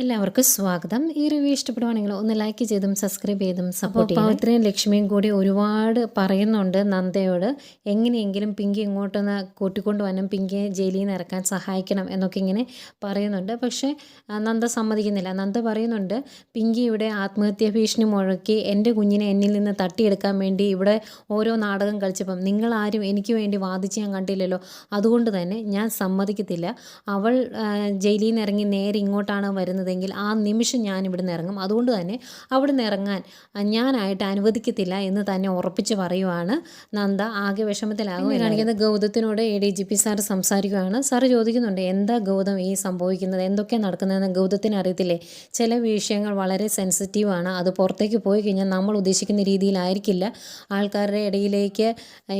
എല്ലാവർക്കും സ്വാഗതം. ഈ റിവ്യൂ ഇഷ്ടപ്പെടുവാണെങ്കിൽ ഒന്ന് ലൈക്ക് ചെയ്തും സബ്സ്ക്രൈബ് ചെയ്തും സപ്പോർട്ട് ചെയ്യും പവിത്രയും ലക്ഷ്മിയും കൂടി ഒരുപാട് പറയുന്നുണ്ട് നന്ദയോട്. എങ്ങനെയെങ്കിലും പിങ്കി ഇങ്ങോട്ടൊന്ന് കൂട്ടിക്കൊണ്ട് വന്നും പിങ്കിയെ ജയിലിൽ നിന്ന് ഇറക്കാൻ സഹായിക്കണം എന്നൊക്കെ ഇങ്ങനെ പറയുന്നുണ്ട്. പക്ഷേ നന്ദ സമ്മതിക്കുന്നില്ല. നന്ദ പറയുന്നുണ്ട് പിങ്കി ഇവിടെ ആത്മഹത്യാ ഭീഷണി മുഴക്കി എന്റെ കുഞ്ഞിനെ എന്നിൽ നിന്ന് തട്ടിയെടുക്കാൻ വേണ്ടി ഇവിടെ ഓരോ നാടകം കളിച്ചപ്പം നിങ്ങളാരും എനിക്ക് വേണ്ടി വാദിച്ച് ഞാൻ കണ്ടില്ലല്ലോ. അതുകൊണ്ട് തന്നെ ഞാൻ സമ്മതിക്കത്തില്ല. അവൾ ജയിലിൽ നിന്ന് ഇറങ്ങി നേരെ ഇങ്ങോട്ടാണ് വരുന്നതെങ്കിൽ ആ നിമിഷം ഞാൻ ഇവിടെ നിന്ന് ഇറങ്ങും. അതുകൊണ്ട് തന്നെ അവിടെ നിന്ന് ഇറങ്ങാൻ ഞാനായിട്ട് അനുവദിക്കത്തില്ല എന്ന് തന്നെ ഉറപ്പിച്ച് പറയുവാണ് നന്ദ. ആകെ വിഷമത്തിലാകും കാണിക്കുന്ന ഗൗതത്തിനോട് A D G P sir സംസാരിക്കുകയാണ് സാറ് ചോദിക്കുന്നുണ്ട് എന്താ ഗൗതം ഈ സംഭവിക്കുന്നത്? എന്തൊക്കെയാണ് നടക്കുന്നതെന്ന് ഗൗതത്തിന് അറിയത്തില്ലേ? ചില വിഷയങ്ങൾ വളരെ സെൻസിറ്റീവാണ് അത് പുറത്തേക്ക് പോയി കഴിഞ്ഞാൽ നമ്മൾ ഉദ്ദേശിക്കുന്ന രീതിയിലായിരിക്കില്ല ആൾക്കാരുടെ ഇടയിലേക്ക്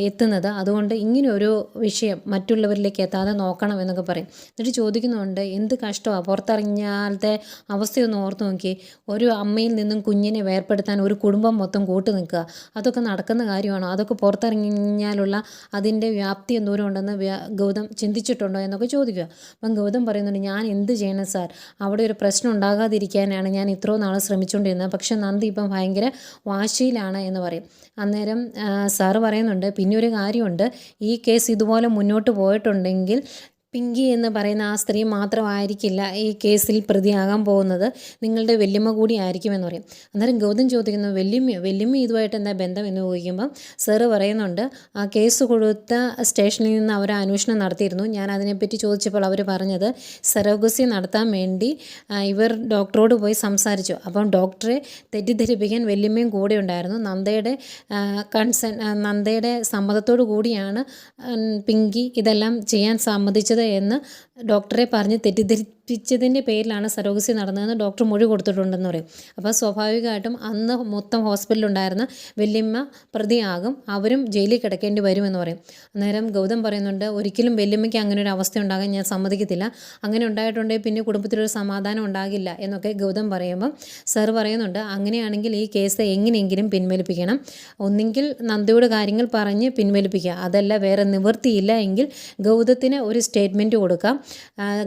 എത്തുന്നത്. അതുകൊണ്ട് ഇങ്ങനെ ഒരു വിഷയം മറ്റുള്ളവരിലേക്ക് എത്താതെ നോക്കണം എന്നൊക്കെ പറയും. എന്നിട്ട് ചോദിക്കുന്നുണ്ട് എന്ത് കഷ്ടമാണ് പുറത്തിറങ്ങിയാലത്തെ അവസ്ഥയൊന്ന് ഓർത്ത് നോക്കി ഒരു അമ്മയിൽ നിന്നും കുഞ്ഞിനെ വേർപ്പെടുത്താൻ ഒരു കുടുംബം മൊത്തം കൂട്ടു നിൽക്കുക. അതൊക്കെ നടക്കുന്ന കാര്യമാണോ? അതൊക്കെ പുറത്തിറങ്ങിയാലുള്ള അതിന്റെ വ്യാപ്തി എന്തോരം ഉണ്ടെന്ന് ഗൗതം ചിന്തിച്ചിട്ടുണ്ടോ എന്നൊക്കെ ചോദിക്കുക. അപ്പം ഗൗതം പറയുന്നുണ്ട് ഞാൻ എന്ത് ചെയ്യണം സാർ? അവിടെ ഒരു പ്രശ്നം ഉണ്ടാകാതിരിക്കാനാണ് ഞാൻ ഇത്രയും നാൾ ശ്രമിച്ചുകൊണ്ടിരുന്നത്. പക്ഷെ നന്ദി ഇപ്പം ഭയങ്കര വാശിയിലാണ് എന്ന് പറയും. അന്നേരം സാറ് പറയുന്നുണ്ട് പിന്നെ ഒരു കാര്യമുണ്ട്. ഈ കേസ് ഇതുപോലെ മുന്നോട്ട് പോയിട്ടുണ്ടെങ്കിൽ പിങ്കി എന്ന് പറയുന്ന ആ സ്ത്രീ മാത്രമായിരിക്കില്ല ഈ കേസിൽ പ്രതിയാകാൻ പോകുന്നത്. നിങ്ങളുടെ വല്യമ്മ കൂടി ആയിരിക്കുമെന്ന് പറയും. അന്നേരം ഗൗതം ചോദിക്കുന്നു വല്യമ്മയോ വല്യമ്മ ഇതുമായിട്ട് എന്താ ബന്ധം? എന്ന് ചോദിക്കുമ്പം സാറ് പറയുന്നുണ്ട് ആ കേസ് കൊടുത്ത സ്റ്റേഷനിൽ നിന്ന് അവർ അന്വേഷണം നടത്തിയിരുന്നു. ഞാൻ അതിനെപ്പറ്റി ചോദിച്ചപ്പോൾ അവർ പറഞ്ഞത് സെറോഗസി നടത്താൻ വേണ്ടി ഇവർ ഡോക്ടറോട് പോയി സംസാരിച്ചു. അപ്പം ഡോക്ടറെ തെറ്റിദ്ധരിപ്പിക്കാൻ വല്യമ്മയും കൂടെ ഉണ്ടായിരുന്നു. നന്ദയുടെ കൺസൺ നന്ദയുടെ സമ്മതത്തോടു കൂടിയാണ് പിങ്കി ഇതെല്ലാം ചെയ്യാൻ സമ്മതിച്ചത് എന്ന് ഡോക്ടറെ പറഞ്ഞ് തെറ്റിദ്ധരിപ്പിച്ചതിന്റെ പേരിലാണ് സരോഗസി നടന്നതെന്ന് ഡോക്ടർ മൊഴി കൊടുത്തിട്ടുണ്ടെന്ന് പറയും. അപ്പോൾ സ്വാഭാവികമായിട്ടും അന്ന് മൊത്തം ഹോസ്പിറ്റലുണ്ടായിരുന്ന വല്യമ്മ പ്രതിയാകും അവരും ജയിലിൽ കിടക്കേണ്ടി വരുമെന്ന് പറയും. അന്നേരം ഗൗതം പറയുന്നുണ്ട് ഒരിക്കലും വല്യമ്മയ്ക്ക് അങ്ങനെ ഒരു അവസ്ഥ ഉണ്ടാകാൻ ഞാൻ സമ്മതിക്കത്തില്ല. അങ്ങനെ ഉണ്ടായിട്ടുണ്ടെങ്കിൽ പിന്നെ കുടുംബത്തിലൊരു സമാധാനം ഉണ്ടാകില്ല എന്നൊക്കെ ഗൗതം പറയുമ്പം സർ പറയുന്നുണ്ട് അങ്ങനെയാണെങ്കിൽ ഈ കേസ് എങ്ങനെയെങ്കിലും പിൻവലിപ്പിക്കണം. ഒന്നെങ്കിൽ നന്ദിയോട് കാര്യങ്ങൾ പറഞ്ഞ് പിൻവലിപ്പിക്കുക. അതല്ല വേറെ നിവൃത്തിയില്ല എങ്കിൽ ഗൗതത്തിന് ഒരു സ്റ്റേറ്റ്മെന്റ് കൊടുക്കാം.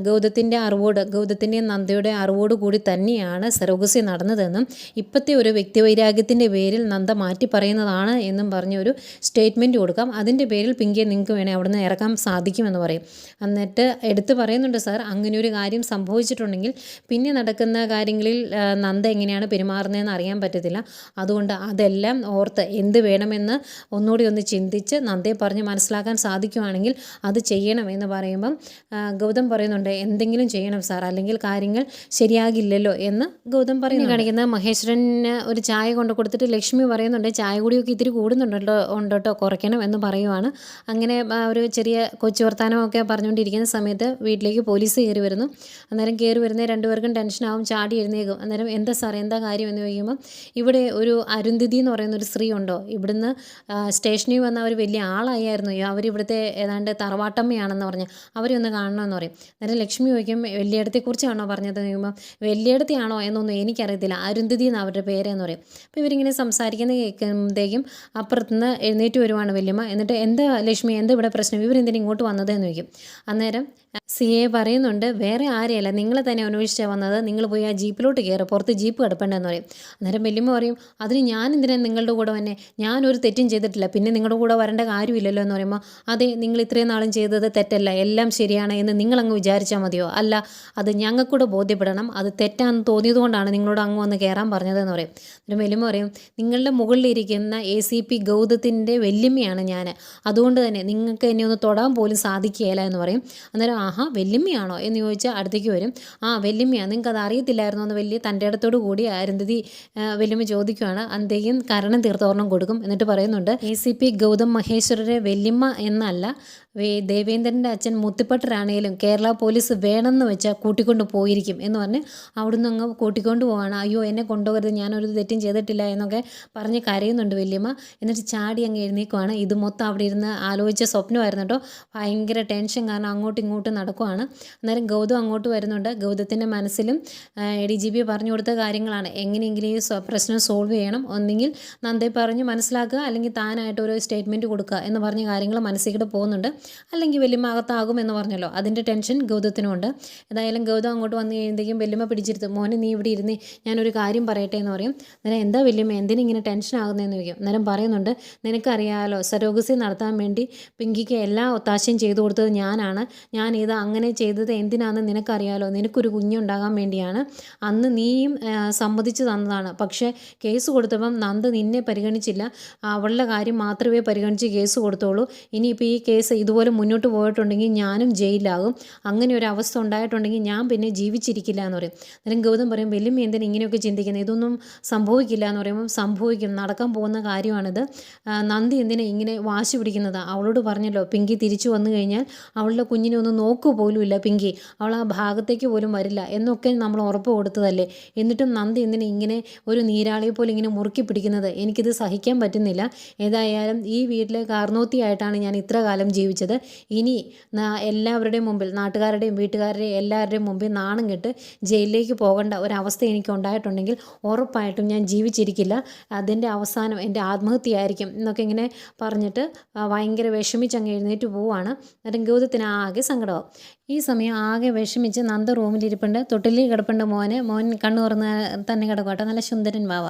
ഗൗതത്തിന്റെ അറിവോട് ഗൗതത്തിന്റെയും നന്ദയുടെ അറിവോട് കൂടി തന്നെയാണ് സെറോഗസി നടന്നതെന്നും ഇപ്പോഴത്തെ ഒരു വ്യക്തിവൈരാഗ്യത്തിന്റെ പേരിൽ നന്ദ മാറ്റി പറയുന്നതാണ് എന്നും പറഞ്ഞ ഒരു സ്റ്റേറ്റ്മെന്റ് കൊടുക്കാം. അതിന്റെ പേരിൽ പിങ്കിയെ നിങ്ങൾക്ക് വേണേൽ അവിടുന്ന് ഇറക്കാൻ സാധിക്കുമെന്ന് പറയും. എന്നിട്ട് എടുത്തു പറയുന്നുണ്ട് സാർ അങ്ങനെ ഒരു കാര്യം സംഭവിച്ചിട്ടുണ്ടെങ്കിൽ പിന്നെ നടക്കുന്ന കാര്യങ്ങളിൽ നന്ദ എങ്ങനെയാണ് പെരുമാറുന്നതെന്ന് അറിയാൻ പറ്റത്തില്ല. അതുകൊണ്ട് അതെല്ലാം ഓർത്ത് എന്ത് വേണമെന്ന് ഒന്നുകൂടി ഒന്ന് ചിന്തിച്ച് നന്ദയെ പറഞ്ഞ് മനസ്സിലാക്കാൻ സാധിക്കുവാണെങ്കിൽ അത് ചെയ്യണം എന്ന് പറയുമ്പം ആ, ഗൗതം പറയുന്നുണ്ട് എന്തെങ്കിലും ചെയ്യണം സാർ അല്ലെങ്കിൽ കാര്യങ്ങൾ ശരിയാകില്ലല്ലോ എന്ന് ഗൗതം പറയുന്നു കാണിക്കുന്ന മഹേശ്വരന് ഒരു ചായ കൊണ്ട് കൊടുത്തിട്ട് ലക്ഷ്മി പറയുന്നുണ്ട് ചായ കൂടിയൊക്കെ ഇത്തിരി കൂടുന്നുണ്ടല്ലോ ഉണ്ടോട്ടോ കുറയ്ക്കണം എന്ന് പറയുവാണ്. അങ്ങനെ ഒരു ചെറിയ കൊച്ചു വർത്താനമൊക്കെ പറഞ്ഞുകൊണ്ടിരിക്കുന്ന സമയത്ത് വീട്ടിലേക്ക് പോലീസ് കയറി വരുന്നു. അന്നേരം കയറി വരുന്ന രണ്ടുപേർക്കും ടെൻഷനാവും ചാടി എഴുന്നേക്കും അന്നേരം എന്താ സാർ എന്താ കാര്യം? എന്ന് ചോദിക്കുമ്പോൾ ഇവിടെ ഒരു അരുന്ധതി എന്ന് പറയുന്ന ഒരു സ്ത്രീ ഉണ്ടോ? ഇവിടുന്ന് സ്റ്റേഷനിൽ വന്ന ഒരു വലിയ ആളായിരുന്നു. അവരിവിടുത്തെ ഏതാണ്ട് തറവാട്ടമ്മയാണെന്ന് പറഞ്ഞ് അവരെ ഒന്ന് കാണണമെന്ന് പറയും. അന്നേരം ലക്ഷ്മി ചോദിക്കും വലിയടത്തെക്കുറിച്ചാണോ പറഞ്ഞത്? ചോദിക്കുമ്പോൾ വലിയടത്തെയാണോ എന്നൊന്നും എനിക്കറിയത്തില്ല. അരുന്ധതി എന്ന് അവരുടെ പേരെന്ന് പറയും. അപ്പോൾ ഇവരിങ്ങനെ സംസാരിക്കുന്ന കേൾക്കുമ്പോഴത്തേക്കും അപ്പുറത്തുനിന്ന് എഴുന്നേറ്റ് വരുവാണ് വല്യമ്മ. എന്നിട്ട് എന്താ ലക്ഷ്മി? എന്താ ഇവിടെ പ്രശ്നം? ഇവരെന്തിനും ഇങ്ങോട്ട് വന്നത്? എന്ന് ചോദിക്കും. അന്നേരം സി എ പറയുന്നുണ്ട് വേറെ ആരെയല്ല നിങ്ങൾ തന്നെ അന്വേഷിച്ചാൽ വന്നത്. നിങ്ങൾ പോയി ആ ജീപ്പിലോട്ട് കയറി. പുറത്ത് ജീപ്പ് കിടപ്പുണ്ടെന്ന് പറയും. അന്നേരം വല്യമ്മ പറയും അതിന് ഞാൻ എന്തിനാ നിങ്ങളുടെ കൂടെ വന്നെ? ഞാനൊരു തെറ്റും ചെയ്തിട്ടില്ല. പിന്നെ നിങ്ങളുടെ കൂടെ വരേണ്ട കാര്യമില്ലല്ലോ എന്ന് പറയുമ്പോൾ അതെ നിങ്ങൾ ഇത്രയും നാളും ചെയ്തത് തെറ്റല്ല. എല്ലാം ശരിയാണ് എന്ന് നിങ്ങളങ്ങ് വിചാരിച്ചാൽ മതിയോ? അല്ല അത് ഞങ്ങൾക്കൂടെ ബോധ്യപ്പെടണം. അത് തെറ്റാന്ന് തോന്നിയത് കൊണ്ടാണ് നിങ്ങളോട് അങ്ങ് വന്ന് കയറാൻ പറഞ്ഞതെന്ന് പറയും. അന്നേരം വല്യമ്മ പറയും നിങ്ങളുടെ മുകളിലിരിക്കുന്ന എ സി പി ഗൗതത്തിന്റെ വല്യമ്മയാണ് ഞാൻ അതുകൊണ്ട് തന്നെ നിങ്ങൾക്ക് എന്നെ ഒന്ന് തൊടാൻ പോലും സാധിക്കുകയില്ല എന്ന് പറയും. അന്നേരം ആഹാ വല്യമ്മയാണോ എന്ന് ചോദിച്ചാൽ അടുത്തേക്ക് വരും. ആ വല്യമ്മയാണ് നിങ്ങൾക്ക് അത് അറിയത്തില്ലായിരുന്നോ എന്ന് വലിയ തന്റെ ഇടത്തോടു കൂടി അരുന്ധതി ആ, വല്യമ്മ ചോദിക്കുകയാണ് അന്തേക്കും കരണം തീർത്തോർണം കൊടുക്കും എന്നിട്ട് പറയുന്നുണ്ട് എ സി പി ഗൗതം മഹേശ്വരരെ വല്യമ്മ എന്നല്ല ദേവേന്ദ്രന്റെ അച്ഛൻ മുത്തിപ്പട്ടരാണേലും കേരള പോലീസ് വേണമെന്ന് വെച്ചാൽ കൂട്ടിക്കൊണ്ട് പോയിരിക്കും എന്ന് പറഞ്ഞ് അവിടുന്ന് അങ്ങ് കൂട്ടിക്കൊണ്ട് പോവാണ്. അയ്യോ എന്നെ കൊണ്ടുപോകരുത് ഞാനൊരു തെറ്റും ചെയ്തിട്ടില്ല എന്നൊക്കെ പറഞ്ഞ് കരയുന്നുണ്ട് വല്യമ്മ. എന്നിട്ട് ചാടി അങ്ങ് എഴുന്നേക്കുവാണ്. ഇത് മൊത്തം അവിടെ ഇരുന്ന് ആലോചിച്ച സ്വപ്നമായിരുന്നു കേട്ടോ. ഭയങ്കര ടെൻഷൻ കാരണം അങ്ങോട്ടും ഇങ്ങോട്ടും നടക്കുവാണ്. അന്നേരം ഗൗതം അങ്ങോട്ട് വരുന്നുണ്ട്. ഗൗതത്തിന്റെ മനസ്സിലും ഡി ജി പി പറഞ്ഞു കൊടുത്ത കാര്യങ്ങളാണ്. എങ്ങനെയെങ്കിലും ഈ പ്രശ്നം സോൾവ് ചെയ്യണം. ഒന്നെങ്കിൽ നന്ദി പറഞ്ഞ് മനസ്സിലാക്കുക അല്ലെങ്കിൽ താനായിട്ട് ഒരു സ്റ്റേറ്റ്മെന്റ് കൊടുക്കുക എന്ന് പറഞ്ഞ കാര്യങ്ങൾ മനസ്സിൽ കൂടെ പോകുന്നുണ്ട്. അല്ലെങ്കിൽ വലിയ അകത്താകും എന്ന് പറഞ്ഞല്ലോ. അതിന്റെ ടെൻഷൻ ഗൗതത്തിനുമുണ്ട്. എന്തായാലും ഗൗതം അങ്ങോട്ട് വന്ന് കഴിയുമ്പോഴത്തേക്കും വലിയമ്മ പിടിച്ചിരുത്തു മോനെ നീ ഇവിടെ ഇരുന്ന് ഞാനൊരു കാര്യം പറയട്ടെ എന്ന് പറയും. അന്നേരം എന്താ വല്യമ്മ എന്തിനിങ്ങനെ ടെൻഷൻ ആകുന്നതെന്ന് ചോദിക്കും. അന്നേരം പറയുന്നുണ്ട് നിനക്കറിയാമല്ലോ സരോഗസി നടത്താൻ വേണ്ടി പിങ്കിക്ക് എല്ലാ ഒത്താശയും ചെയ്തു കൊടുത്തത് ഞാനാണ്. ഞാൻ ഇത് അങ്ങനെ ചെയ്തത് എന്തിനാണെന്ന് നിനക്കറിയാമല്ലോ നിനക്കൊരു കുഞ്ഞുണ്ടാകാൻ വേണ്ടിയാണ്. അന്ന് നീയും സമ്മതിച്ചു തന്നതാണ്. പക്ഷേ കേസ് കൊടുത്തപ്പം നന്ദ നിന്നെ പരിഗണിച്ചില്ല. അവളുടെ കാര്യം മാത്രമേ പരിഗണിച്ച് കേസ് കൊടുത്തോളൂ. ഇനിയിപ്പോൾ ഈ കേസ് ഇതുപോലെ മുന്നോട്ട് പോയിട്ടുണ്ടെങ്കിൽ ഞാനും ജയിലാകും അങ്ങനെ ഒരു അവസ്ഥ ഉണ്ടായിട്ടുണ്ടെങ്കിൽ ഞാൻ പിന്നെ ജീവിച്ചിരിക്കില്ല എന്ന് പറയും. അന്നേരം ഗൗതം പറയും വലിയ എന്തിനാ ഇങ്ങനെയൊക്കെ ചിന്തിക്കുന്നത്? ഇതൊന്നും സംഭവിക്കില്ല എന്ന് പറയുമ്പോൾ സംഭവിക്കും. നടക്കാൻ പോകുന്ന കാര്യമാണിത്. നന്ദി എന്തിനെ ഇങ്ങനെ വാശി പിടിക്കുന്നത്? അവളോട് പറഞ്ഞല്ലോ പിങ്കി തിരിച്ചു വന്നു കഴിഞ്ഞാൽ അവളുടെ കുഞ്ഞിനെ ഒന്ന് നോക്കുക ഇല്ല പിങ്കി. അവൾ ആ ഭാഗത്തേക്ക് പോലും വരില്ല. എന്നൊക്കെ നമ്മൾ ഉറപ്പ് കൊടുത്തതല്ലേ? എന്നിട്ടും നന്ദി എന്തിനെ ഇങ്ങനെ ഒരു നീരാളിയെ പോലെ ഇങ്ങനെ മുറുക്കി പിടിക്കുന്നത്? എനിക്കിത് സഹിക്കാൻ പറ്റുന്നില്ല. ഏതായാലും ഈ വീട്ടിലെ കാർന്നോത്തിയായിട്ടാണ് ഞാൻ ഇത്ര കാലം ജീവിച്ചത്. ഇനി എല്ലാവരുടെയും മുമ്പിൽ നാട്ടുകാരുടെയും വീട്ടുകാരുടെയും എല്ലാവരുടെയും മുമ്പിൽ നാണം കെട്ട് ജയിലിലേക്ക് പോകേണ്ട ഒരവസ്ഥ എനിക്ക് ഉണ്ടായിട്ടുണ്ടെങ്കിൽ ഉറപ്പായിട്ടും ഞാൻ ജീവിച്ചിരിക്കില്ല. അതിന്റെ അവസാനം എന്റെ ആത്മഹത്യയായിരിക്കും എന്നൊക്കെ ഇങ്ങനെ പറഞ്ഞിട്ട് ഭയങ്കര വിഷമിച്ച് അങ്ങ് എഴുന്നേറ്റ് പോവാണ് എന്നിട്ട് ഗൗതത്തിന് ആകെ സങ്കടമാവും ഈ സമയം ആകെ വിഷമിച്ച് നന്ദ റൂമിലിരിപ്പുണ്ട്. തൊട്ടിലിൽ കിടപ്പുണ്ട് മോനെ. മോൻ കണ്ണു തുറന്ന് തന്നെ കിടക്കട്ടെ നല്ല സുന്ദരൻ വാവ.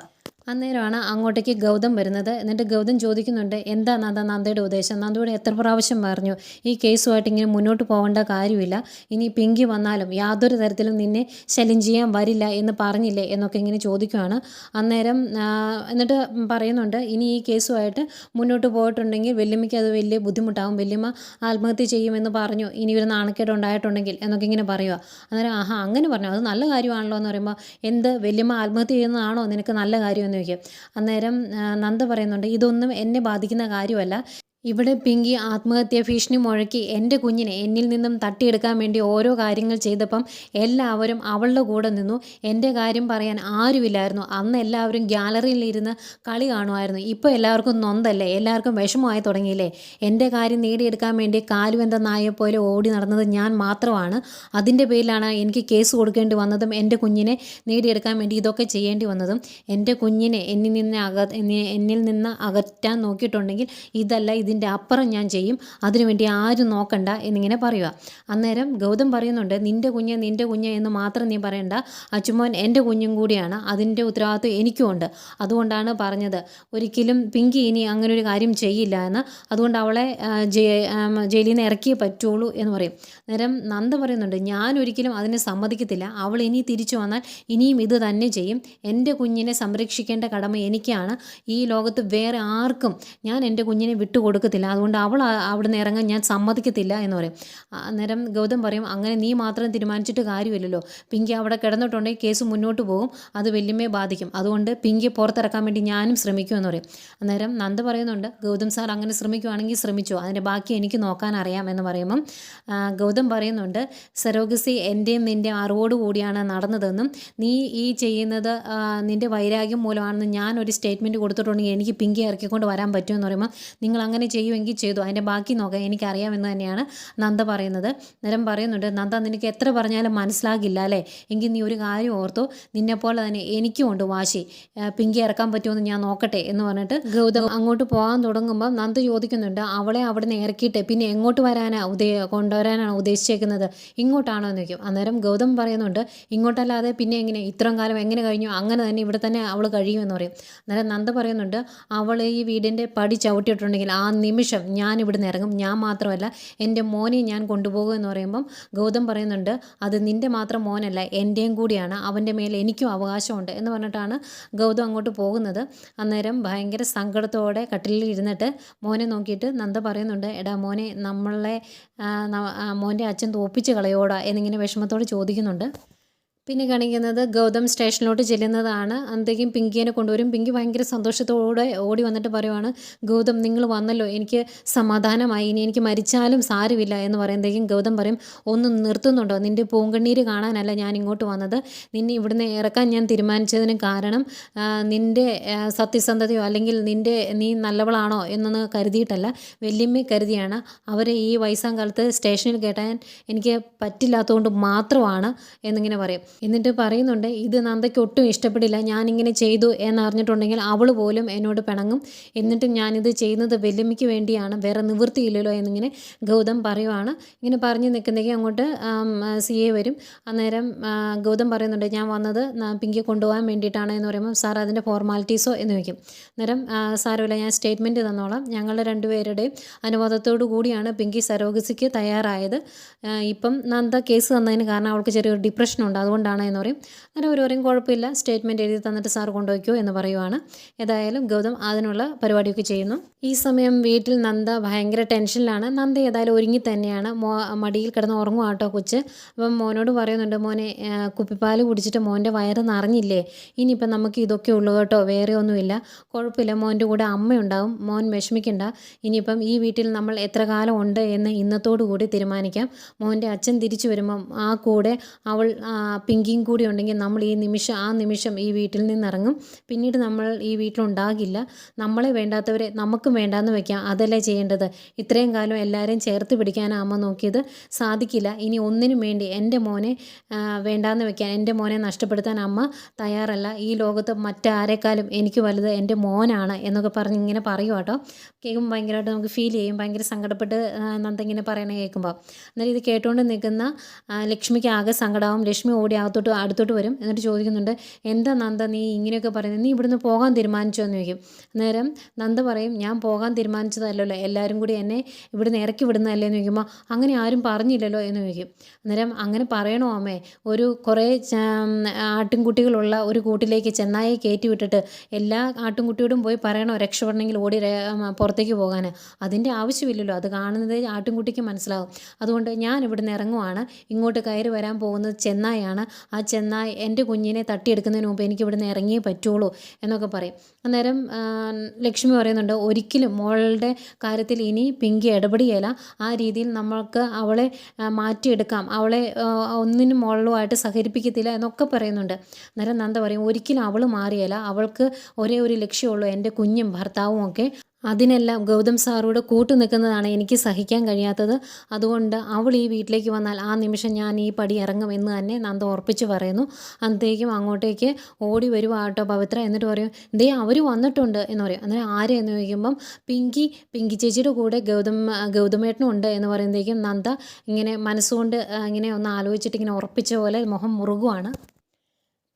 അന്നേരമാണ് അങ്ങോട്ടേക്ക് ഗൗതം വരുന്നത്. എന്നിട്ട് ഗൗതം ചോദിക്കുന്നുണ്ട് എന്താ നന്ദ നന്ദയുടെ ഉദ്ദേശം? നന്ദയോട് എത്ര പ്രാവശ്യം പറഞ്ഞു? ഈ കേസുമായിട്ട് ഇങ്ങനെ മുന്നോട്ട് പോകേണ്ട കാര്യമില്ല. ഇനി പിങ്കി വന്നാലും യാതൊരു തരത്തിലും നിന്നെ ശല്യം ചെയ്യാൻ വരില്ല എന്ന് പറഞ്ഞില്ലേ? എന്നൊക്കെ ഇങ്ങനെ ചോദിക്കുവാണ്. അന്നേരം എന്നിട്ട് പറയുന്നുണ്ട് ഇനി ഈ കേസുമായിട്ട് മുന്നോട്ട് പോയിട്ടുണ്ടെങ്കിൽ വല്യമ്മയ്ക്ക് അത് വലിയ ബുദ്ധിമുട്ടാകും വല്യമ്മ ആത്മഹത്യ ചെയ്യുമെന്ന് പറഞ്ഞു. ഇനി ഒരു നാണക്കേട് ഉണ്ടായിട്ടുണ്ടെങ്കിൽ എന്നൊക്കെ ഇങ്ങനെ പറയുക അന്നേരം ആഹാ അങ്ങനെ പറഞ്ഞു അത് നല്ല കാര്യമാണല്ലോ എന്ന് പറയുമ്പോൾ എന്ത്? വല്യമ്മ ആത്മഹത്യ ചെയ്യുന്നതാണോ? നിനക്ക് നല്ല കാര്യം എന്ന് ചോദിക്കും. അന്നേരം നന്ദ പറയുന്നുണ്ട് ഇതൊന്നും എന്നെ ബാധിക്കുന്ന കാര്യമല്ല. ഇവിടെ പിങ്കി ആത്മഹത്യാ ഭീഷണി മുഴക്കി എന്റെ കുഞ്ഞിനെ എന്നിൽ നിന്നും തട്ടിയെടുക്കാൻ വേണ്ടി ഓരോ കാര്യങ്ങൾ ചെയ്തപ്പം എല്ലാവരും അവളുടെ കൂടെ നിന്നു. എന്റെ കാര്യം പറയാൻ ആരുമില്ലായിരുന്നു. അന്ന് എല്ലാവരും ഗ്യാലറിയിൽ ഇരുന്ന് കളി കാണുമായിരുന്നു. ഇപ്പോൾ എല്ലാവർക്കും നൊന്തല്ലേ? എല്ലാവർക്കും വിഷമമായി തുടങ്ങിയില്ലേ? എന്റെ കാര്യം നേടിയെടുക്കാൻ വേണ്ടി കാലുവെന്ത നായെ പോലെ ഓടി നടന്നത് ഞാൻ മാത്രമാണ്. അതിന്റെ പേരിലാണ് എനിക്ക് കേസ് കൊടുക്കേണ്ടി വന്നതും എന്റെ കുഞ്ഞിനെ നേടിയെടുക്കാൻ വേണ്ടി ഇതൊക്കെ ചെയ്യേണ്ടി വന്നതും. എന്റെ കുഞ്ഞിനെ എന്നിൽ നിന്ന് അക എന്നിൽ നിന്ന് അകറ്റാൻ നോക്കിയിട്ടുണ്ടെങ്കിൽ ഇതല്ല ഇതിന്റെ അപ്പുറം ഞാൻ ചെയ്യും. അതിനുവേണ്ടി ആരും നോക്കണ്ട എന്നിങ്ങനെ പറയുക. അന്നേരം ഗൗതം പറയുന്നുണ്ട് നിന്റെ കുഞ്ഞ് നിന്റെ കുഞ്ഞ് എന്ന് മാത്രം നീ പറയണ്ട. അച്ചുമോൻ എന്റെ കുഞ്ഞും കൂടിയാണ്. അതിന്റെ ഉത്തരവാദിത്വം എനിക്കുമുണ്ട് അതുകൊണ്ടാണ് പറഞ്ഞത്. ഒരിക്കലും പിങ്കി ഇനി അങ്ങനെ ഒരു കാര്യം ചെയ്യില്ല എന്ന്. അതുകൊണ്ട് അവളെ ജയിലിൽ നിന്ന് ഇറക്കിയേ പറ്റുള്ളൂ എന്ന് പറയും. നേരം നന്ദ പറയുന്നുണ്ട് ഞാൻ ഒരിക്കലും അതിനെ സമ്മതിക്കത്തില്ല. അവൾ ഇനി തിരിച്ചു വന്നാൽ ഇനിയും ഇത് തന്നെ ചെയ്യും. എന്റെ കുഞ്ഞിനെ സംരക്ഷിക്കേണ്ട കടമ എനിക്കാണ്. ഈ ലോകത്ത് വേറെ ആർക്കും ഞാൻ എന്റെ കുഞ്ഞിനെ വിട്ടുകൊടുക്കത്തില്ല അതുകൊണ്ട് അവൾ അവിടെ അവിടുന്ന് ഇറങ്ങാൻ ഞാൻ സമ്മതിക്കത്തില്ല എന്ന് പറയും. അന്നേരം ഗൗതം പറയും അങ്ങനെ നീ മാത്രം തീരുമാനിച്ചിട്ട് കാര്യമില്ലല്ലോ. പിങ്കി അവിടെ കിടന്നിട്ടുണ്ടെങ്കിൽ കേസ് മുന്നോട്ട് പോകും. അത് വല്യമ്മയെ ബാധിക്കും. അതുകൊണ്ട് പിങ്കി പുറത്തിറക്കാൻ വേണ്ടി ഞാനും ശ്രമിക്കും എന്ന് പറയും. അന്നേരം നന്ദ പറയുന്നുണ്ട് ഗൗതം സാർ അങ്ങനെ ശ്രമിക്കുവാണെങ്കിൽ ശ്രമിച്ചു. അതിന്റെ ബാക്കി എനിക്ക് നോക്കാൻ അറിയാം എന്ന് പറയുമ്പം ഗൗതം പറയുന്നുണ്ട് സരോഗസി എന്റെയും നിന്റെ അറിവോട് കൂടിയാണ് നടന്നതെന്നും നീ ഈ ചെയ്യുന്നത് നിന്റെ വൈരാഗ്യം മൂലമാണെന്ന് ഞാൻ ഒരു സ്റ്റേറ്റ്മെന്റ് കൊടുത്തിട്ടുണ്ടെങ്കിൽ എനിക്ക് പിങ്കി ഇറക്കിക്കൊണ്ട് വരാൻ പറ്റുമെന്ന് പറയുമ്പോൾ നിങ്ങൾ അങ്ങനെ ചെയ്യുമെങ്കിൽ ചെയ്തു. അതിന്റെ ബാക്കി നോക്കാം എനിക്കറിയാമെന്ന് തന്നെയാണ് നന്ദ പറയുന്നത്. നേരം പറയുന്നുണ്ട് നന്ദ നിനക്ക് എത്ര പറഞ്ഞാലും മനസ്സിലാകില്ല അല്ലേ? എങ്കിൽ നീ ഒരു കാര്യം ഓർത്തു നിന്നെപ്പോലെ തന്നെ എനിക്കും ഉണ്ട് വാശി. പിങ്കി ഇറക്കാൻ പറ്റുമെന്ന് ഞാൻ നോക്കട്ടെ എന്ന് പറഞ്ഞിട്ട് ഗൗതം അങ്ങോട്ട് പോകാൻ തുടങ്ങുമ്പോൾ നന്ദ ചോദിക്കുന്നുണ്ട് അവളെ അവിടെ നിന്ന് ഇറക്കിയിട്ട് പിന്നെ എങ്ങോട്ട് വരാനാ ഉദ്ദേ കൊണ്ടുവരാനാണ് ഉദ്ദേശിച്ചേക്കുന്നത്? ഇങ്ങോട്ടാണോ എന്ന് ചോദിക്കും. അന്നേരം ഗൗതം പറയുന്നുണ്ട് ഇങ്ങോട്ടല്ലാതെ പിന്നെ എങ്ങനെ ഇത്രയും കാലം എങ്ങനെ കഴിഞ്ഞു? അങ്ങനെ തന്നെ ഇവിടെ തന്നെ അവൾ കഴിയുമെന്ന് പറയും. അന്നേരം നന്ദ പറയുന്നുണ്ട് അവൾ ഈ വീടിന്റെ പടി ചവിട്ടിയിട്ടുണ്ടെങ്കിൽ ആ നിമിഷം ഞാൻ ഇവിടുന്ന് ഇറങ്ങും. ഞാൻ മാത്രമല്ല എന്റെ മോനെ ഞാൻ കൊണ്ടുപോകും എന്ന് പറയുമ്പം ഗൗതം പറയുന്നുണ്ട് അത് നിന്റെ മാത്രം മോനല്ല എന്റെയും കൂടിയാണ്. അവന്റെ മേലെ എനിക്കും അവകാശമുണ്ട്. എന്ന് പറഞ്ഞിട്ടാണ് ഗൗതം അങ്ങോട്ട് പോകുന്നത്. അന്നേരം ഭയങ്കര സങ്കടത്തോടെ കട്ടിലിൽ ഇരുന്നിട്ട് മോനെ നോക്കിയിട്ട് നന്ദ പറയുന്നുണ്ട് എടാ മോനെ നമ്മളെ മോന്റെ അച്ഛൻ തോപ്പിച്ച് കളയോടാ എന്നിങ്ങനെ വിഷമത്തോടെ ചോദിക്കുന്നുണ്ട്. പിന്നെ കാണിക്കുന്നത് ഗൗതം സ്റ്റേഷനിലോട്ട് ചെല്ലുന്നതാണ്. അന്തേക്കും പിങ്കിയെ കൊണ്ടുവരും. പിങ്കി ഭയങ്കര സന്തോഷത്തോടെ ഓടി വന്നിട്ട് പറയുവാണ് ഗൗതം നിങ്ങൾ വന്നല്ലോ. എനിക്ക് സമാധാനമായി. ഇനി എനിക്ക് മരിച്ചാലും സാരമില്ല. എന്ന് പറയുമ്പോഴേക്കും ഗൗതം പറയും ഒന്ന് നിർത്തുന്നുണ്ടോ? നിന്റെ പൂങ്കണ്ണീര് കാണാനല്ല ഞാൻ ഇങ്ങോട്ട് വന്നത്. നിന്നെ ഇവിടുന്ന് ഇറക്കാൻ ഞാൻ തീരുമാനിച്ചതിന് കാരണം നിന്റെ സത്യസന്ധതയോ അല്ലെങ്കിൽ നിന്റെ നീ നല്ലവളാണോ എന്നൊന്ന് കരുതിയിട്ടല്ല. വല്യമ്മ കരുതിയാണ്. അവരെ ഈ വയസ്സാം കാലത്ത് സ്റ്റേഷനിൽ കേട്ടാൻ എനിക്ക് പറ്റില്ലാത്തതുകൊണ്ട് മാത്രമാണ് എന്നിങ്ങനെ പറയും. എന്നിട്ട് പറയുന്നുണ്ട് ഇത് നന്ദയ്ക്ക് ഒട്ടും ഇഷ്ടപ്പെടില്ല. ഞാനിങ്ങനെ ചെയ്തു എന്നറിഞ്ഞിട്ടുണ്ടെങ്കിൽ അവൾ പോലും എന്നോട് പിണങ്ങും. എന്നിട്ടും ഞാനിത് ചെയ്യുന്നത് വെല്ലുമിക്ക് വേണ്ടിയാണ്. വേറെ നിവൃത്തിയില്ലല്ലോ എന്നിങ്ങനെ ഗൗതം പറയുവാണ്. ഇങ്ങനെ പറഞ്ഞ് നിൽക്കുന്നെങ്കിൽ അങ്ങോട്ട് സി എ വരും. അന്നേരം ഗൗതം പറയുന്നുണ്ട് ഞാൻ വന്നത് പിങ്കി കൊണ്ടുപോകാൻ വേണ്ടിയിട്ടാണ് എന്ന് പറയുമ്പോൾ സാർ അതിന്റെ ഫോർമാലിറ്റീസോ എന്ന് ചോദിക്കും. അന്നേരം സാരമില്ല ഞാൻ സ്റ്റേറ്റ്മെന്റ് തന്നോളാം. ഞങ്ങളുടെ രണ്ടുപേരുടെയും അനുവാദത്തോടു കൂടിയാണ് പിങ്കി സരോഗസിക്ക് തയ്യാറായത്. ഇപ്പം നന്ദ കേസ് തന്നതിന് കാരണം അവൾക്ക് ചെറിയൊരു ഡിപ്രഷനുണ്ട്. അതുകൊണ്ടാണ് എന്ന് പറയും. അങ്ങനെ പറയും കുഴപ്പമില്ല. സ്റ്റേറ്റ്മെന്റ് എഴുതി തന്നിട്ട് സാർ കൊണ്ടുപോയിക്കോ എന്ന് പറയുവാണ്. ഏതായാലും ഗൗതം അതിനുള്ള പരിപാടിയൊക്കെ ചെയ്യുന്നു. ഈ സമയം വീട്ടിൽ നന്ദ ഭയങ്കര ടെൻഷനിലാണ്. നന്ദ ഏതായാലും ഒരുങ്ങി തന്നെയാണ്. മോ മടിയിൽ കിടന്ന് ഉറങ്ങും ആട്ടോ കൊച്ച്. അപ്പം മോനോട് പറയുന്നുണ്ട് മോനെ കുപ്പിപ്പാൽ കുടിച്ചിട്ട് മോന്റെ വയറ് നിറഞ്ഞില്ലേ? ഇനിയിപ്പം നമുക്ക് ഇതൊക്കെ ഉള്ളൂ കേട്ടോ വേറെ ഒന്നുമില്ല. കുഴപ്പമില്ല മോന്റെ കൂടെ അമ്മയുണ്ടാവും. മോൻ വിഷമിക്കണ്ട. ഇനിയിപ്പം ഈ വീട്ടിൽ നമ്മൾ എത്ര കാലം ഉണ്ട് എന്ന് ഇന്നത്തോടു കൂടി തീരുമാനിക്കാം. മോന്റെ അച്ഛൻ തിരിച്ചു വരുമ്പം ആ കൂടെ അവൾ പിങ്കിയും കൂടി ഉണ്ടെങ്കിൽ നമ്മൾ ഈ നിമിഷം ആ നിമിഷം ഈ വീട്ടിൽ നിന്നിറങ്ങും. പിന്നീട് നമ്മൾ ഈ വീട്ടിലുണ്ടാകില്ല. നമ്മളെ വേണ്ടാത്തവരെ നമുക്കും വേണ്ടാന്ന് വെക്കാം. അതല്ലേ ചെയ്യേണ്ടത്? ഇത്രയും കാലം എല്ലാവരെയും ചേർത്ത് പിടിക്കാനാണ് അമ്മ നോക്കിയത് സാധിക്കില്ല. ഇനി ഒന്നിനും വേണ്ടി എന്റെ മോനെ വേണ്ടാന്ന് വെക്കാൻ എന്റെ മോനെ നഷ്ടപ്പെടുത്താൻ അമ്മ തയ്യാറല്ല. ഈ ലോകത്ത് മറ്റാരെക്കാളും എനിക്ക് വലുത് എന്റെ മോനാണ് എന്നൊക്കെ പറഞ്ഞ് ഇങ്ങനെ പറയും കേട്ടോ. കേൾക്കുമ്പോൾ ഭയങ്കരമായിട്ട് നമുക്ക് ഫീൽ ചെയ്യും. ഭയങ്കര സങ്കടപ്പെട്ട് നന്ദ ഇങ്ങനെ പറയണ കേൾക്കുമ്പോൾ അന്നേരം ഇത് കേട്ടുകൊണ്ട് നിൽക്കുന്ന ലക്ഷ്മിക്ക് ആകെ സങ്കടമാവും ലക്ഷ്മി ഓടി അകത്തോട്ട് അടുത്തോട്ട് വരും എന്നിട്ട് ചോദിക്കുന്നുണ്ട് എന്താ നന്ദ നീ ഇങ്ങനെയൊക്കെ പറയുന്നത് നീ ഇവിടുന്ന് പോകാൻ തീരുമാനിച്ചോ? എന്ന് ചോദിക്കും. അന്നേരം നന്ദ പറയും ഞാൻ പോകാൻ തീരുമാനിച്ചതല്ലല്ലോ എല്ലാവരും കൂടി എന്നെ ഇവിടുന്ന് ഇറക്കി വിടുന്നതല്ലേ? എന്ന് ചോദിക്കുമ്പോൾ അങ്ങനെ ആരും പറഞ്ഞില്ലല്ലോ? എന്ന് ചോദിക്കും. അന്നേരം അങ്ങനെ പറയണോ അമ്മേ? ഒരു കുറേ ആട്ടിൻകുട്ടികളുള്ള ഒരു കൂട്ടിലേക്ക് ചെന്നായി കയറ്റി വിട്ടിട്ട് എല്ലാ ആട്ടിൻകുട്ടിയോടും പോയി പറയണോ രക്ഷപ്പെടണമെങ്കിൽ ഓടി പുറത്തേക്ക് പോകാൻ അതിന്റെ ആവശ്യമില്ലല്ലോ അത് കാണുന്നത് ആട്ടിൻകുട്ടിക്ക് മനസ്സിലാവും. അതുകൊണ്ട് ഞാൻ ഇവിടുന്ന് ഇറങ്ങുവാണ് ഇങ്ങോട്ട് കയറി വരാൻ പോകുന്നത് ചെന്നായാണ് ആ ചെന്നായ് എന്റെ കുഞ്ഞിനെ തട്ടിയെടുക്കുന്നതിന് മുമ്പ് എനിക്ക് ഇവിടുന്ന് ഇറങ്ങിയേ പറ്റുള്ളൂ എന്നൊക്കെ പറയും. അന്നേരം ലക്ഷ്മി പറയുന്നുണ്ട് ഒരിക്കലും മോളുടെ കാര്യത്തിൽ ഇനി പിങ്കി ഇടപെടുകയില്ല. ആ രീതിയിൽ നമ്മൾക്ക് അവളെ മാറ്റിയെടുക്കാം. അവളെ ഒന്നിനും മോളുമായിട്ട് സഹകരിപ്പിക്കത്തില്ല എന്നൊക്കെ പറയുന്നുണ്ട്. അന്നേരം നന്ദ പറയും ഒരിക്കലും അവൾ മാറിയല്ല അവൾക്ക് ഒരേ ഒരു ലക്ഷ്യമുള്ളൂ എന്റെ കുഞ്ഞും ഭർത്താവും ഒക്കെ അതിനെല്ലാം ഗൗതം സാറോട് കൂട്ടു നിൽക്കുന്നതാണ് എനിക്ക് സഹിക്കാൻ കഴിയാത്തത്. അതുകൊണ്ട് അവൾ ഈ വീട്ടിലേക്ക് വന്നാൽ ആ നിമിഷം ഞാൻ ഈ പടി ഇറങ്ങും എന്ന് തന്നെ നന്ദ ഉറപ്പിച്ച് പറയുന്നു. അന്നത്തേക്കും അങ്ങോട്ടേക്ക് ഓടി വരുവാ കേട്ടോ പവിത്ര. എന്നിട്ട് പറയും ദേ അവർ വന്നിട്ടുണ്ട് എന്ന് പറയും. അന്നേരം ആരെന്ന് ചോദിക്കുമ്പം പിങ്കി പിങ്കി ചേച്ചിയുടെ കൂടെ ഗൗതം ഗൗതമേട്ടനും ഉണ്ട് എന്ന് പറയുമ്പോഴത്തേക്കും നന്ദ ഇങ്ങനെ മനസ്സുകൊണ്ട് ഇങ്ങനെ ഒന്ന് ആലോചിച്ചിട്ട് ഇങ്ങനെ ഉറപ്പിച്ച പോലെ മുഖം മുറുകുവാണ്.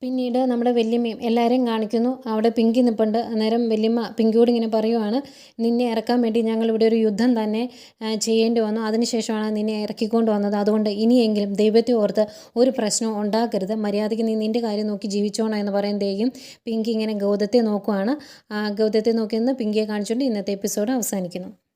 പിന്നീട് നമ്മുടെ വല്യമ്മയും എല്ലാവരെയും കാണിക്കുന്നു. അവിടെ പിങ്കി നിൽപ്പുണ്ട് അന്നേരം വല്യമ്മ പിങ്കിയോട് ഇങ്ങനെ പറയുവാണ് നിന്നെ ഇറക്കാൻ വേണ്ടി ഞങ്ങൾ ഇവിടെ ഒരു യുദ്ധം തന്നെ ചെയ്യേണ്ടി വന്നു. അതിനുശേഷമാണ് നിന്നെ ഇറക്കിക്കൊണ്ട് വന്നത്. അതുകൊണ്ട് ഇനിയെങ്കിലും ദൈവത്തെ ഓർത്ത് ഒരു പ്രശ്നവും ഉണ്ടാക്കരുത്. മര്യാദയ്ക്ക് നീ നിന്റെ കാര്യം നോക്കി ജീവിച്ചോണം എന്ന് പറയുമ്പോഴേക്കും പിങ്കി ഇങ്ങനെ ഗൗതത്തെ നോക്കുവാണ്. ഗൗതത്തെ നോക്കിയെന്ന് പിങ്കിയെ കാണിച്ചുകൊണ്ട് ഇന്നത്തെ എപ്പിസോഡ് അവസാനിക്കുന്നു.